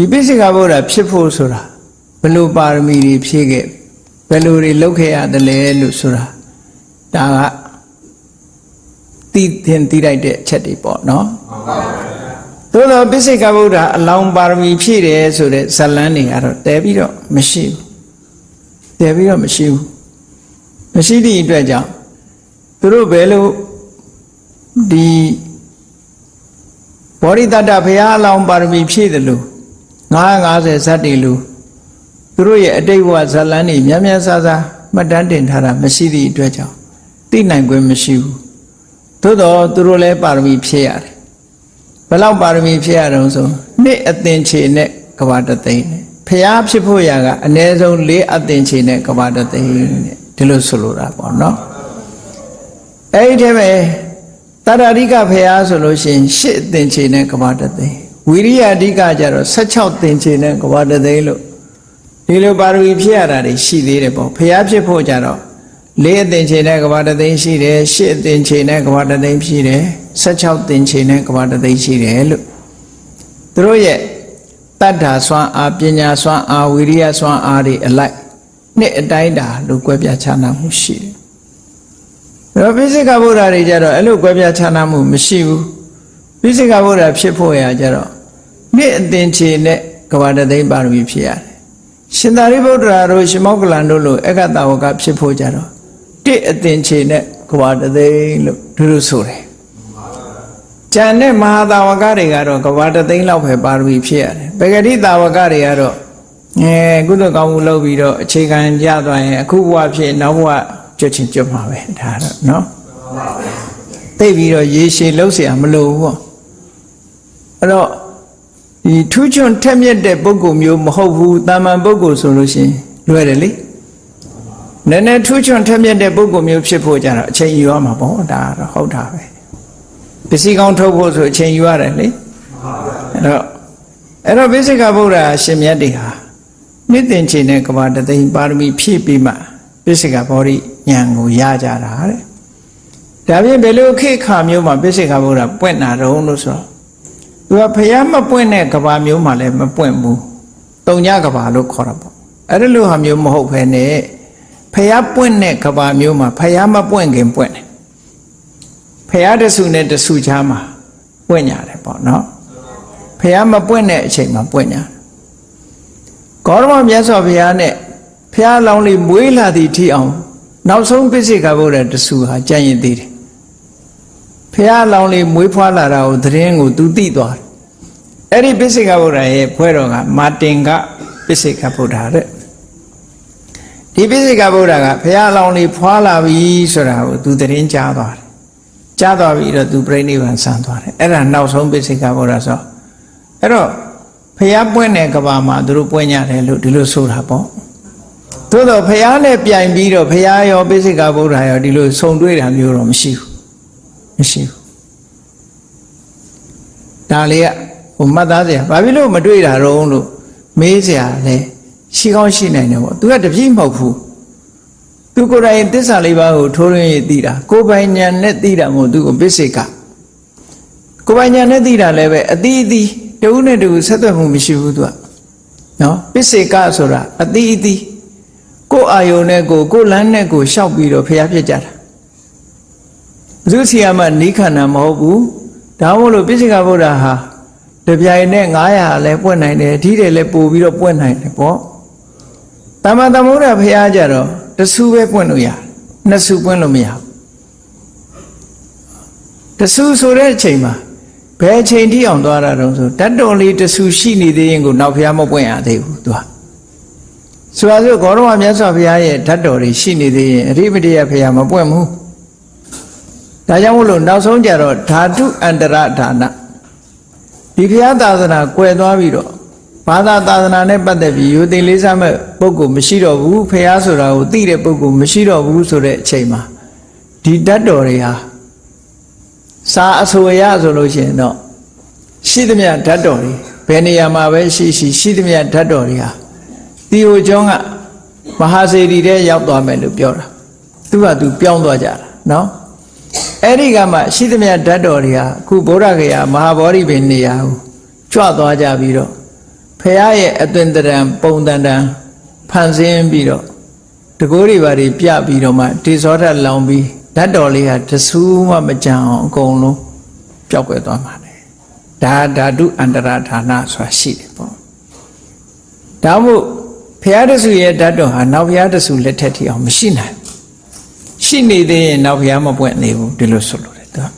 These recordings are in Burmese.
ဒီပိစိကဗုဒ္ဓဖြစ်ဖို့ဆိုတာဘယ်လိုပါရမီတွေဖြည့်ခဲ့ဘယ်လိုတွေလုပ်ခဲ့ရတယ်လဲလို့ဆိုတာဒါကသိသင်သိလိုက်တဲ့အချက်တွေပေါ့နော်သို့တော့ပိစိကဗုဒ္ဓအလောင်းပါရမီဖြည့်တယ်ဆိုတဲ့ဇလန်းတွေကတော့တဲပြီးတော့မရှိဘူးတဲပြီးတော့မရှိဘူးမရှိသည့်အတွက်ကြောင့်သူတို့ဘယ်လိုဒီဘောရိတတ္တဘုရားအလောင်းပါရမီဖြည့်တယ်လို့ 950ဇတ်တွေလို့သူတို့ရဲ့အတိတ်ဘဝဇလန်းတွေများများဆဆမှတ်တမ်းတင်ထားတာမရှိသည့်အတွက်ကြောင့်သိနိုင်ခွင့်မရှိဘူးသို့တော့သူတို့လည်းပါရမီဖြည့်ရတယ်ဘယ်လောက်ပါရမီဖြည့်ရတော့ဆိုနှစ်အသင်္ချေနဲ့ကဘာတသိန်းနဲ့ဘုရားဖြစ်ဖို့ရာကအနည်းဆုံး၄အသင်္ချေနဲ့ကဘာတသိန်းနဲ့ဒီလိုဆိုလိုတာပေါ့နော်အဲ့ဒီတည်းပဲတတ္တရိကဖရာဆိုလို့ရှိရင်ရှစ်သင်္ချေနဲ့ကဘာတသိန်း ဝိရိယအဓိကကျတော့16သင်္ချေနဲ့ကဘာတသိန်းလို့ဒီလိုပါရမီဖြည့်ရတာတွေရှိသေးတယ်ပေါ့ဖရာဖြစ်ဖို့ကြတော့လေးအသင်္ချေနဲ့ကဘာတသိန်းရှိတယ်ရှစ်အသင်္ချေနဲ့ကဘာတသိန်းရှိတယ်16သင်္ချေနဲ့ကဘာတသိန်းရှိတယ်လို့သူတို့ရဲ့တတ္ထာစွမ်းအားပညာစွမ်းအားဝိရိယစွမ်းအားတွေအလိုက်နှစ်အတိုင်းတာလို့ကွဲပြားခြားနားမှုရှိတယ်။ဒါပိစိကဗုဒ္ဓတွေကြတော့အဲ့လိုကွဲပြားခြားနားမှုမရှိဘူး။ပိစိကဗုဒ္ဓဖြစ်ဖို့ရာကြတော့ နှစ်အသင်္ချေနဲ့ကဘာတသိန်းပါရမီဖြစ်ရတယ်။ရှင်သာရိပုတ္တရာတို့ရှင်မောကလန်တို့လိုအက္ခတဝကဖြစ်ဖို့ကြတော့တစ်အသင်္ချေနဲ့ကဘာတသိန်းလို့သူတို့ဆိုတယ်။ကျန်တဲ့မဟာတာဝကတွေကတော့ကဘာတသိန်းလောက်ပဲပါရမီဖြစ်ရတယ်။ပဂတိတာဝကတွေကတော့အဲကုသကောင်းမှုလုပ်ပြီးတော့အခြေခံကြသွားရင်အခုဘဝဖြစ်နောက်ဘဝကြွချင်ကြွမှာပဲဒါတော့နော်သိပြီးတော့ရေရှည်လှုပ်เสียမလို့ဘူးပေါ့အဲ့တော့ ဒီထူးချွန်ထက်မြက်တဲ့ပုဂ္ဂိုလ်မျိုးမဟုတ်ဘူးတာမန်ပုဂ္ဂိုလ်ဆိုလို့ရှိရင်လွယ်တယ်လေနည်းနည်းထူးချွန်ထက်မြက်တဲ့ပုဂ္ဂိုလ်မျိုးဖြစ်ဖို့ကြတော့အချိန်ယူရမှာပေါ့ဒါတော့ဟုတ်တာပဲပစ္စည်းကောင်းထုတ်ဖို့ဆိုအချိန်ယူရတယ်လေအဲ့တော့အဲ့တော့ဘိစိကဗုဒ္ဓရှင်မြတ်တွေဟာနိသင်ချေနဲ့ကဘာတသိန်းပါရမီဖြည့်ပြီးမှပိစိကဘောရိဉာဏ်ကိုရကြတာတဲ့ဒါပြင်ဘယ်လိုခေတ်ခါမျိုးမှာပိစိကဗုဒ္ဓပွင့်တာတုံးလို့ဆိုတော့ သူကဖျားမပွင့်တဲ့ကဘာမျိုးမှလည်းမပွင့်ဘူးတုံညကဘာလို့ခေါ်တာပေါ့အဲ့ဒီလိုဟာမျိုးမဟုတ်ဘဲနဲ့ဖျားပွင့်တဲ့ကဘာမျိုးမှာဖျားမပွင့်ခင်ပွင့်တယ်ဖျားတဆုနဲ့တဆုချားမှာပွင့်ညာတယ်ပေါ့နော်ဖျားမပွင့်တဲ့အချိန်မှာပွင့်ညာတယ်ဂေါရမမြတ်စွာဘုရားနဲ့ဖះလောင်းလေးမွေးလာသည့်ထိအောင်နောက်ဆုံးပိစိကဗုဒ္ဓတဆူဟာကြံ့ရင်သေးတယ် ဖះလောင်းလေးမွေးဖွားလာတာကိုသတင်းကိုသူသိသွားတယ်အဲ့ဒီပိစိကဗုဒ္ဓရဲ့ဖွဲတော်ကမာတင်ကပိစိကဗုဒ္ဓတဲ့ဒီပိစိကဗုဒ္ဓကဖះလောင်းလေးဖွားလာပြီဆိုတာကိုသူသတင်းကြားသွားတယ်ကြားသွားပြီတော့သူပြိဋိဘံဆန်သွားတယ်အဲ့ဒါနောက်ဆုံးပိစိကဗုဒ္ဓဆိုအဲ့တော့ဖះပွင့်တဲ့ကဘာမှာသူတို့ပွင့်ကြတယ်လို့ဒီလိုဆိုတာပေါ့သို့တော့ဖះနဲ့ပြိုင်ပြီးတော့ဖះရောပိစိကဗုဒ္ဓရောဒီလိုဆုံတွေ့တာမျိုးတော့မရှိဘူး မရှိဘူးဒါလေးကဟိုမှတ်သားစရာဘာဖြစ်လို့မတွေ့တာတော့လို့မေးစရာလဲရှိကောင်းရှိနိုင်တယ်ပေါ့သူကတပြည့်မဟုတ်ဘူးသူကိုယ်တိုင်သစ္စာလေးပါးကိုထိုးရင်းရသိတာကိုယ်ပိုင်ဉာဏ်နဲ့သိတာမို့သူကိုပိစိကကိုယ်ပိုင်ဉာဏ်နဲ့သိတာလည်းပဲအတိအသီးတဦးနဲ့တဦးဆက်သွယ်မှုမရှိဘူးသူကနော်ပိစိကဆိုတာအတိအသီးကိုယ်အာယုံနဲ့ကိုယ်ကိုယ်လမ်းနဲ့ကိုယ်ရှောက်ပြီးတော့ဖျားဖြစ်ကြတာ ဘုသူစီယမနိခန္ဓာမဟုတ်ဘူးဒါမို့လို့ပိစိကဗုဒ္ဓဟာတပြိုင်နဲ့900လည်းပွင့်နိုင်တယ်အဓိတယ်လည်းပို့ပြီးတော့ပွင့်နိုင်တယ်ပေါ့တမန်သမုဒ္ဒဖျားကြတော့တဆူပဲပွင့်လို့ရတယ်နှစ်ဆူပွင့်လို့မရဘူးတဆူဆိုတဲ့အချိန်မှာဘယ်အချိန်ထိအောင်သွားတာတုံးဆိုတတ်တော်လေးတဆူရှိနေသေးရင်ကိုနောက်ဖျားမပွင့်ရသေးဘူးသူကဆိုပါစို့ဂေါရမမြတ်စွာဘုရားရဲ့ဓာတ်တော်တွေရှိနေသေးရင်အရိပတိယဘုရားမပွင့်ဘူး ဒါကြောင့်မို့လို့နောက်ဆုံးကြတော့ဓာတုအန္တရဒါနဒီဘုရားသာသနာကွယ်သွားပြီးတော့ဘာသာသာသနာနဲ့ပတ်သက်ပြီးယူသိလေးစားမဲ့ပုဂ္ဂိုလ်မရှိတော့ဘူးဘုရားဆိုတာကိုသိတဲ့ပုဂ္ဂိုလ်မရှိတော့ဘူးဆိုတဲ့အချိန်မှာဒီဓာတ်တော်တွေဟာစာအဆိုရဆိုလို့ရှိရင်တော့ရှိသမျှဓာတ်တော်တွေဘယ်နေရာမှာပဲရှိရှိရှိသမျှဓာတ်တော်တွေဟာတီဟိုကျောင်းကမဟာစေတီတဲ့ရောက်သွားမယ်လို့ပြောတာသူကသူပြောင်းသွားကြတာနော် အဲ့ဒီကမှရှိသမျှဓာတ်တော်တွေဟာအခုဗုဒ္ဓဂယာမဟာဗောဓိပင်နေရာကိုကြွသွားကြပြီးတော့ဖះရဲ့အသွင်တရံပုံတန်တန်ဖန်ဆင်းပြီးတော့တကိုးတွေပါတွေပြပြီးတော့မှတေဇောဓာတ်လောင်ပြီးဓာတ်တော်လေးဟာတဆူးမှမကြံအောင်အကုန်လုံးပျောက်ကွယ်သွားမှာလေဒါဓာတုအန္တရာဌာနဆိုတာရှိတယ်ပေါ့ဒါမို့ဖះတဆူရဲ့ဓာတ်တော်ဟာနောက်ဖះတဆူလက်ထက်ထိအောင်မရှိနိုင်ဘူး ရှိနေသေးရင်နောက်ဖះမပွင့်နေဘူးဒီလိုဆိုလို့တယ်သူက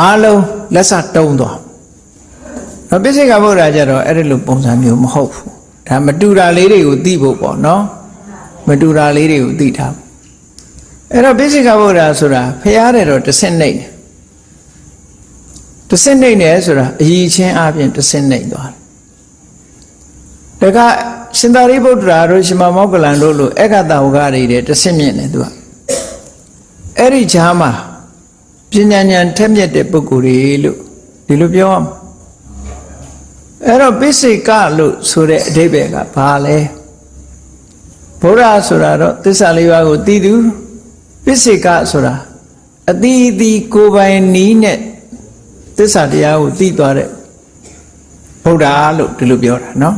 အားလုံးလက်စတုံးသွားတော့ပိစိကဗုဒ္ဓကြတော့အဲ့ဒီလိုပုံစံမျိုးမဟုတ်ဘူးဒါမတူတာလေးတွေကိုသိဖို့ပေါ့နော်မတူတာလေးတွေကိုသိထားဖို့အဲ့တော့ပိစိကဗုဒ္ဓဆိုတာဖျားတယ်တော့တစ်ဆင့်နှိမ့်တယ်တစ်ဆင့်နှိမ့်တယ်ဆိုတာအည်ချင်းအပြင်တစ်ဆင့်နှိမ့်သွားတယ်ဒါက ရှင်သာရိပုတ္တရာတို့ရှင်မမောကလန်တို့လိုအက္ခတဝကတွေတဲ့တစ်ဆင့်မြင့်တယ်သူကအဲ့ဒီဈာမှာပညာဉာဏ်ထက်မြက်တဲ့ပုဂ္ဂိုလ်တွေလို့ဒီလိုပြောရမှာ အဲ့တော့ပိစိကလို့ဆိုတဲ့အဓိပ္ပာယ်ကဘာလဲဘုရားဆိုတာတော့သစ္စာလေးပါးကိုသိသူပိစိကဆိုတာအတိအသီးကိုယ်ပိုင်နီးနဲ့သစ္စာတရားကိုသိသွားတဲ့ဘုရားလို့ဒီလိုပြောတာเนาะ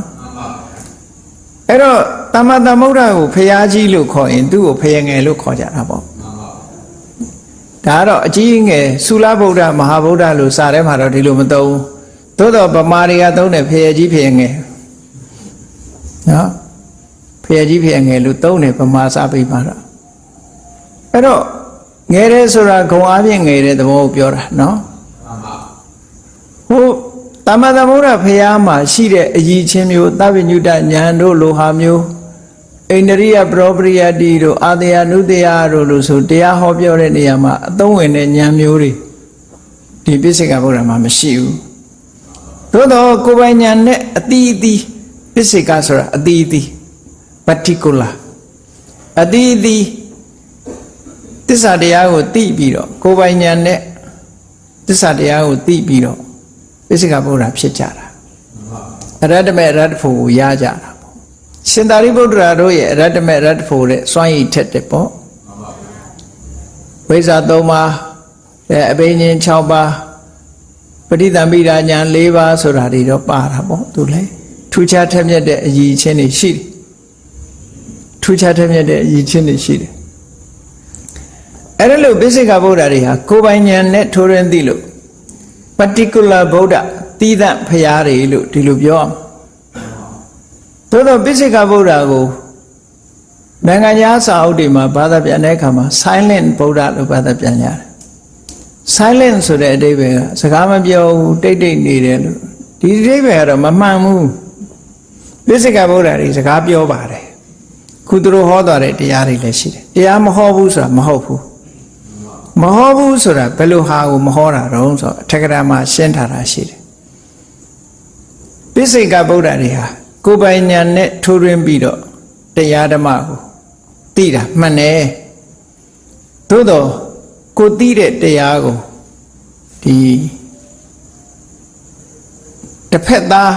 အဲ့တော့တမ္မတမ္မုဒ္ဒကိုဖရာကြီးလို့ခေါ်ရင်သူ့ကိုဖယငယ်လို့ခေါ်ကြတာပေါ့ဒါကတော့အကြီးငယ်သုလဗုဒ္ဓမဟာဗုဒ္ဓလို့စာထဲမှာတော့ဒီလိုမသုံးဘူးသို့တော့ဗမာတွေကသုံးတယ်ဖယကြီးဖယငယ်နော်ဖယကြီးဖယငယ်လို့သုံးတယ်ဗမာစာပေမှာတော့အဲ့တော့ငယ်တယ်ဆိုတာဂုံအားဖြင့်ငယ်တဲ့သဘောကိုပြောတာနော်ဟို တမ္မသမုဒ္ဒဖရာမှာရှိတဲ့အည်ချင်းမျိုးသဗ္ဗညုတညာတို့လိုဟာမျိုးအိန္ဒရိယပရောပရိယတိတို့အာတယနုတယတို့လို့ဆိုတရားဟောပြောတဲ့နေရာမှာအသုံးဝင်တဲ့ဉာဏ်မျိုးတွေဒီပိစိကဗုဒ္ဓမှာမရှိဘူးသို့တော့ကိုယ်ပိုင်ညာနဲ့အတီးအတီးပစ္စေကဆိုတာအတီးအတီး particular အတီးအတီးသစ္စာတရားကိုသိပြီးတော့ကိုယ်ပိုင်ညာနဲ့သစ္စာတရားကိုသိပြီးတော့ ပစ္စေကဗုဒ္ဓဖြစ်ကြတာအရတ္တမေအရတ္တဖို့ကိုရကြတာပေါ့ရှင်သာရိပုတ္တရာတို့ရဲ့အရတ္တမေအရတ္တဖို့တဲ့စွမ်းရည်ထက်တယ်ပေါ့ဝိဇ္ဇာ၃ပါးအဲအဘိညာဉ်6ပါးပဋိသမိရာညာ၄ပါးဆိုတာတွေတော့ပါတာပေါ့သူလည်းထူးခြားထက်မြက်တဲ့အရည်ချင်းတွေရှိတယ်ထူးခြားထက်မြက်တဲ့အရည်ချင်းတွေရှိတယ်အဲ့ဒါလို့ပိစိကဗုဒ္ဓတွေဟာကိုယ်ပိုင်ဉာဏ်နဲ့ထိုးရင်းသိလို့ particular ဗုဒ္ဓသီးသန့်ဖရာတွေလို့ဒီလိုပြောအောင်သို့တော့ပိစိကဗုဒ္ဓကိုနိုင်ငံသားစာအုပ်တွေမှာဘာသာပြန်တဲ့အခါမှာ silent ဗုဒ္ဓလို့ဘာသာပြန်ရတယ် silent ဆိုတဲ့အဓိပ္ပာယ်ကစကားမပြောဘူးတိတ်တိတ်နေတယ်လို့ဒီအဓိပ္ပာယ်ကတော့မမှန်ဘူးပိစိကဗုဒ္ဓတွေစကားပြောပါတယ်ခုသူတို့ဟောသွားတဲ့တရားတွေလည်းရှိတယ်တရားမဟောဘူးဆိုတာမဟုတ်ဘူး မဟောဘူးဆိုတာဘယ်လိုဟာကိုမဟောတာတုံးဆိုတော့အထက်ကရာမှာရှင်းထားတာရှိတယ်ပိစိကဗုဒ္ဓတွေဟာကိုယ်ပိုင်ဉာဏ်နဲ့ထိုးရင်းပြီးတော့တရားဓမ္မကိုသိတာမှန်တယ်သို့တော့ကိုသိတဲ့တရားကိုဒီတစ်ဖက်သား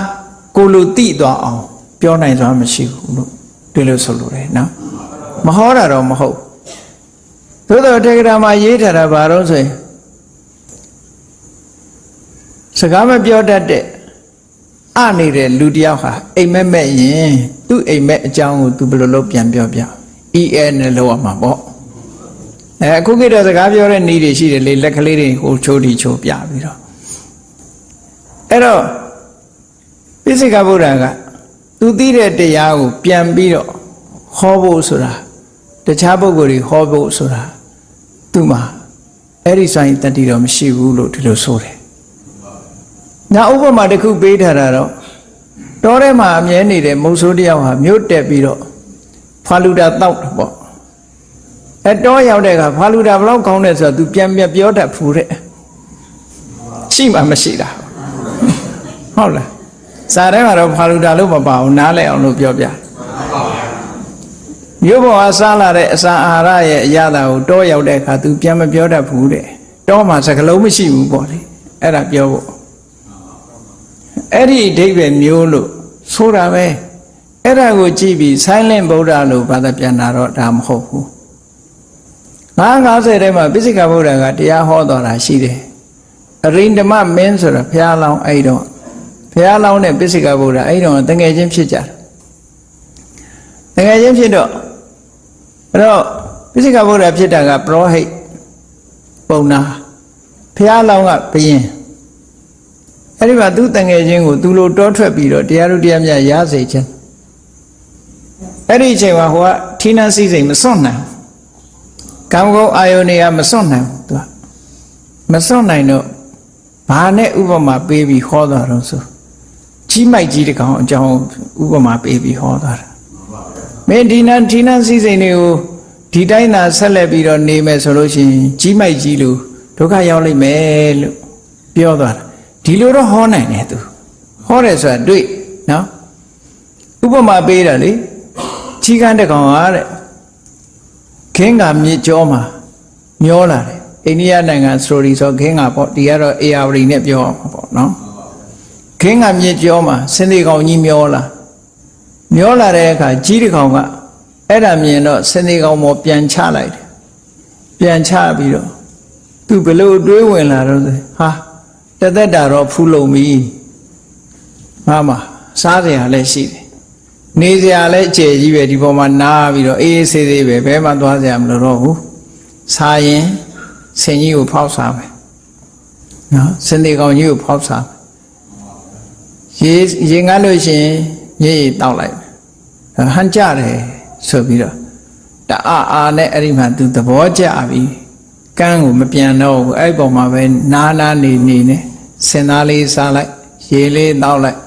ကိုလိုသိသွားအောင် ပြောနိုင်စွာမရှိဘူးလို့ဒီလိုဆိုလိုတယ်နော်မဟောတာတော့မဟုတ် သို့တော့တေဂရာမှာရေးထားတာဘာလို့ဆိုရင်စကားမပြောတတ်တဲ့အနေတဲ့လူတယောက်ဟာအိမ်မက်မက်ရင်သူ့အိမ်မက်အကြောင်းကိုသူဘယ်လိုလုပ်ပြန်ပြောပြ EL နဲ့လောက်ရမှာပေါ့အဲအခုကိတော့စကားပြောတဲ့နည်းတွေရှိတယ်လေလက်ကလေးတွေဟိုချိုးတီချိုးပြပြီးတော့အဲ့တော့ပိစိကဗုဒ္ဓကသူသိတဲ့တရားကိုပြန်ပြီးတော့ဟောဖို့ဆိုတာတခြားပုဂ္ဂိုလ်တွေဟောဖို့ဆိုတာ သူ့မှာအဲ့ဒီဆိုင်တတိတော့မရှိဘူးလို့ဒီလိုဆိုတယ်။ညာဥပမာတစ်ခုပေးထားတာတော့တောထဲမှာအမြဲနေတဲ့မုတ်ဆိုးတယောက်ဟာမြို့တက်ပြီးတော့ဖာလူတာတောက်တယ်ပေါ့အဲတော့ရောက်တဲ့အခါဖာလူတာဘလောက်ကောင်းတယ်ဆိုတော့ तू ပြန်ပြန်ပြောတတ်ဖူးတဲ့ရှိမှမရှိတာဟုတ်လားစာထဲမှာတော့ဖာလူတာလို့မပါဘူးနားလည်အောင်လို့ပြောပြ မြို့ပေါ်ကစားလာတဲ့အစာအာဟာရရဲ့အရသာကိုတော့ရောက်တဲ့အခါ तू ပြန်မပြောတတ်ဘူးတဲ့တော့မှစကလုံးမရှိဘူးပေါ့လေအဲ့ဒါပြောဖို့အဲ့ဒီအဓိပ္ပာယ်မျိုးလို့ဆိုတာပဲအဲ့ဒါကိုကြည့်ပြီး silent ဗုဒ္ဓလို့ဘာသာပြန်တာတော့ဒါမဟုတ်ဘူး950ထဲမှာပိစိကဗုဒ္ဓကတရားဟောတော်တာရှိတယ်အရိန္ဒမမင်းဆိုတာဘုရားလောင်းအဲ့တော့ဘုရားလောင်းတဲ့ပိစိကဗုဒ္ဓအဲ့ဒီတော့တငယ်ချင်းဖြစ်ကြတယ်တငယ်ချင်းဖြစ်တော့ အဲ့တော့ပိစိကဗုဒ္ဓဖြစ်တာကပရောဟိတ်ပုံနာဘုရားလောင်းကဘယင်အဲ့ဒီမှာသူတငယ်ချင်းကိုသူလိုတောထွက်ပြီးတော့တရားတို့တရားမြတ်ရစေခြင်းအဲ့ဒီအချိန်မှာဟိုကဌိနန်းစည်းစိမ်မစွန့်နိုင်ကံကောအာယုန်တွေကမစွန့်နိုင်ဘူးသူကမစွန့်နိုင်တော့ဘာနဲ့ဥပမာပေးပြီးဟောတာတော့ဆိုကြီးမိုက်ကြီးတကောင်အကြောင်းဥပမာပေးပြီးဟောတာ မင်းဒီနန်းဌိနန်းစည်းစိမ်တွေကိုဒီတိုင်းသာဆက်လက်ပြီးတော့နေမယ်ဆိုလို့ရှိရင်ကြီးမိုက်ကြီးလို့ဒုက္ခရောက်လိမ့်မယ်လို့ပြောသွားတာဒီလိုတော့ဟောနိုင်တယ်သူဟောတယ်ဆိုတာတွေ့နော်ဥပမာပေးတာလေကြီးကန်းတကောင်ဟာတဲ့ခင်းကမြေကြောမှာမျောလာတယ်အိန္ဒိယနိုင်ငံစတိုရီဆိုခင်းကပေါ့ဒီကတော့ AR နဲ့ပြောအောင်ပေါ့နော်ခင်းကမြေကြောမှာစင်သေးကောင်ကြီးမျောလာ မျောလာတဲ့အခါကြီးတကောင်ကအဲ့ဒါမြင်တော့စင်သေးကောင်ပေါ်ပြန်ချလိုက်တယ်ပြန်ချပြီးတော့သူဘလို့တွေးဝင်လာတော့ဟာတသက်တာတော့ဖူးလုံပြီငါမှစားစရာလည်းရှိတယ်နေစရာလည်းအခြေကြီးပဲဒီပေါ်မှာနားပြီးတော့အေးအေးဆေးဆေးပဲဘဲမှသွားစရာမလိုတော့ဘူးစားရင်ဆင်ကြီးကိုဖောက်စားမယ်နော်စင်ဒီကောင်ကြီးကိုဖောက်စားရေရေငတ်လို့ရှိရင် ရေရေတောက်လိုက်ဟန်ကြတယ်ဆိုပြီးတော့တအားအားနဲ့အဲ့ဒီမှာသူသဘောကျပြီကန်းကိုမပြန်တော့ဘူးအဲ့ပေါ်မှာပဲနားနားနေနေနဲ့စင်သားလေးစားလိုက်ရေလေးတောက်လိုက်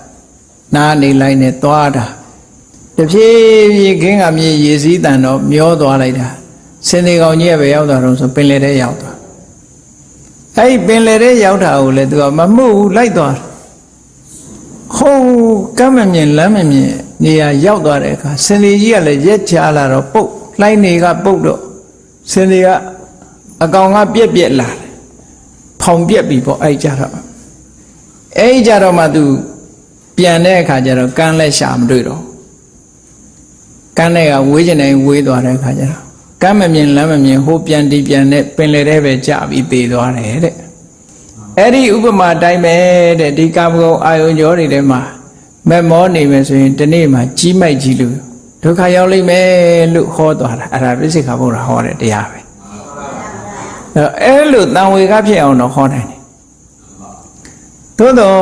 နားနေလိုက်နဲ့သွားတာတဖြည်းဖြည်းခင်းကမြေရေစည်းတန်တော့မျောသွားလိုက်တာစင်ဒီကောင်ကြီးကပဲရောက်သွားတော့ဆိုပင်လေတဲ့ရောက်သွားအဲ့ဒီပင်လေတဲ့ရောက်တာကိုလည်းသူကမမှုဘူးလိုက်သွားတယ်ဟုတ် ကမ်းမမြင်လမ်းမမြင်နေရာရောက်သွားတဲ့အခါစင်ဒီကြီးကလည်းရက်ချလာတော့ပုတ်လှိုင်းနေကပုတ်တော့စင်ဒီကအကောင်ကပြက်ပြက်လာတယ်ဖောင်ပြက်ပြီပေါ့အဲ့ကြတော့အဲ့ကြတော့မှသူပြန်တဲ့အခါကျတော့ကန်းလက်ရှာမတွေ့တော့ကန်းတဲ့ကဝေးကျင်တိုင်းဝေးသွားတဲ့အခါကျတော့ကမ်းမမြင်လမ်းမမြင်ဟိုပြန်ဒီပြန်နဲ့ပင်လေတဲ့ပဲကြပြီးသေသွားတယ်တဲ့အဲ့ဒီဥပမာတိုင်းပဲတဲ့ဒီကာမဂုဏ်အာယုံကြောတွေထဲမှာ မက်မောနေမယ်ဆိုရင်ဒီနေ့မှာကြီးမိုက်ကြီးလို့ဒုက္ခရောက်လိမ့်မယ်လို့ဟောသွားတာအဲ့ဒါပြစ္ဆေခဘုရားဟောတဲ့တရားပဲအဲ့လိုတန်ဝေကဖြစ်အောင်တော့ဟောနိုင်တယ်သို့တော့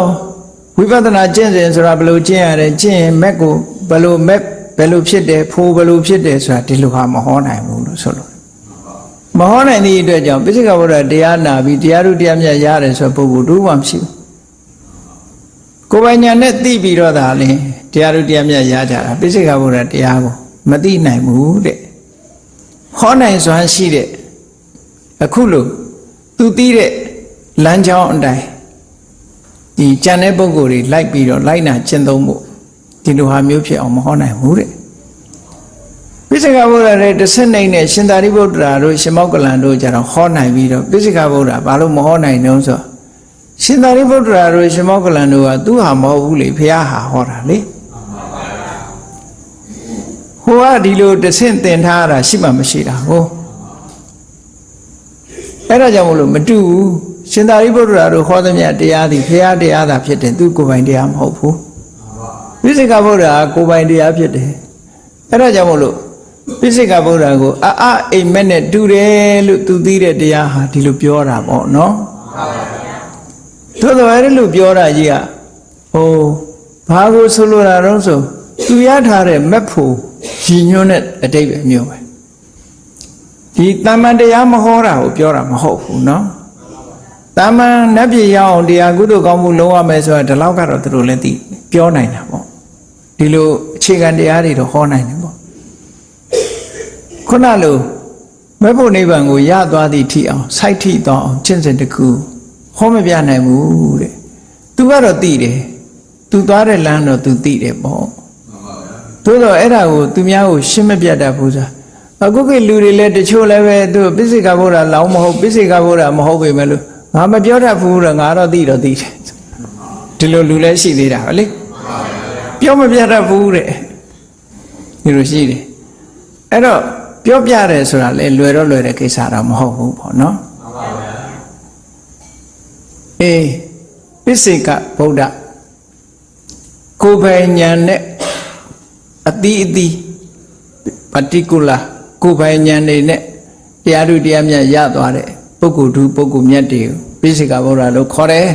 ဝိပဿနာကျင့်စဉ်ဆိုတာဘယ်လိုကျင့်ရလဲကျင့်ရင်မက်ကိုဘယ်လိုမက်ဘယ်လိုဖြစ်တယ်ဖိုးဘယ်လိုဖြစ်တယ်ဆိုတာဒီလိုဟာမဟောနိုင်ဘူးလို့ဆိုလို့မဟောနိုင်သည့်အတွက်ကြောင့်ပိစိကဗုဒ္ဓတရားနာပြီးတရားဥတရားမြတ်ရတယ်ဆိုပုဂ္ဂိုလ်တို့မှမရှိဘူး ကိုယ်ပိုင်ညာနဲ့သိပြီးတော့ဒါလင်းတရားဥတရားမြတ်ရကြတာပိစိကဗုဒ္ဓတရားကိုမသိနိုင်ဘူးတဲ့ဟောနိုင်စွမ်းရှိတဲ့အခုလို့သူသိတဲ့လမ်းကြောင်းအတိုင်းဒီကြံတဲ့ပုဂ္ဂိုလ်တွေလိုက်ပြီးတော့လိုက်နာကျင့်သုံးဖို့ဒီလိုဟာမျိုးဖြစ်အောင်မဟောနိုင်ဘူးတဲ့ပိစိကဗုဒ္ဓရဲ့တစ်ဆက်နိုင်နဲ့ရှင်သာရိပုတ္တရာတို့ရှင်မောက္ကလန်တို့ကြတော့ဟောနိုင်ပြီးတော့ပိစိကဗုဒ္ဓဘာလို့မဟောနိုင်တုံးဆို ရှင်သာရိပုတ္တရာတို့ရှင်မောက္ကလန်တို့ကသူဟာမဟုတ်ဘူးလေဘုရားဟာဟောတာလေဟိုကဒီလိုတစ်ဆင့်သင်ထားတာရှိမှမရှိတာဟိုအဲ့ဒါကြောင့်မလို့မတူဘူးရှင်သာရိပုတ္တရာတို့ဟောသမျှတရားသည်ဘုရားတရားသာဖြစ်တယ်သူကိုယ်ပိုင်တရားမဟုတ်ဘူးပိစိကဗုဒ္ဓဟာကိုယ်ပိုင်တရားဖြစ်တယ်အဲ့ဒါကြောင့်မလို့ပိစိကဗုဒ္ဓကိုအအအိမ်မက်နဲ့တူတယ်လို့သူသိတဲ့တရားဟာဒီလိုပြောတာပေါ့နော် သို့တော်အဲ့လိုပြောတာကြီးကဟိုဘာကိုဆိုလိုတာတော့ဆိုသူရထားတဲ့မက်ဖို့ရည်ညွှန်းတဲ့အတိတ်ပဲမျိုးပဲဒီတမန်တရားမဟောတာကိုပြောတာမဟုတ်ဘူးနော်တာမန်နတ်ပြည်ရအောင်တရားကုသိုလ်ကောင်းမှုလုံးဝမယ်ဆိုတာဒီလောက်ကတော့သူတို့လည်းသိပြောနိုင်တာပေါ့ဒီလိုအခြေခံတရားတွေတော့ဟောနိုင်တယ်ပေါ့ခုနလိုမဲ့ဖို့နိဗ္ဗာန်ကိုရသွားသည့်ထိအောင်စိုက်ထိသွားအောင်ကျင့်စဉ်တစ်ခု ဟောမပြနိုင်ဘူးတဲ့သူကတော့သိတယ်သူသွားတဲ့လမ်းတော့သူသိတယ်ပေါ့သို့တော့အဲ့ဒါကိုသူများကိုရှင်းမပြတတ်ဘူးစားအခုကလူတွေလည်းတချို့လည်းပဲသူပိစိကဗုဒ္ဓလောင်းမဟုတ်ပိစိကဗုဒ္ဓမဟုတ်ပေမဲ့လို့ငါမပြောတတ်ဘူးတော့ငါတော့သိတော့သိတယ်ဒီလိုလူလည်းရှိသေးတာပဲလေပြောမပြတတ်ဘူးတဲ့ဒီလိုရှိတယ်အဲ့တော့ပြောပြတယ်ဆိုတာလေလွယ်တော့လွယ်တဲ့ကိစ္စတော့မဟုတ်ဘူးပေါ့နော် အေးပိစိကဗုဒ္ဓကိုယ်ပိုင်ဉာဏ်နဲ့အတိအတိ particular ကိုယ်ပိုင်ဉာဏ်နေနဲ့တရားသူတရားမြတ်ရသွားတဲ့ပုဂ္ဂိုလ်သူပုဂ္ဂိုလ်မြတ်တွေကိုပိစိကဗုဒ္ဓလို့ခေါ်တယ်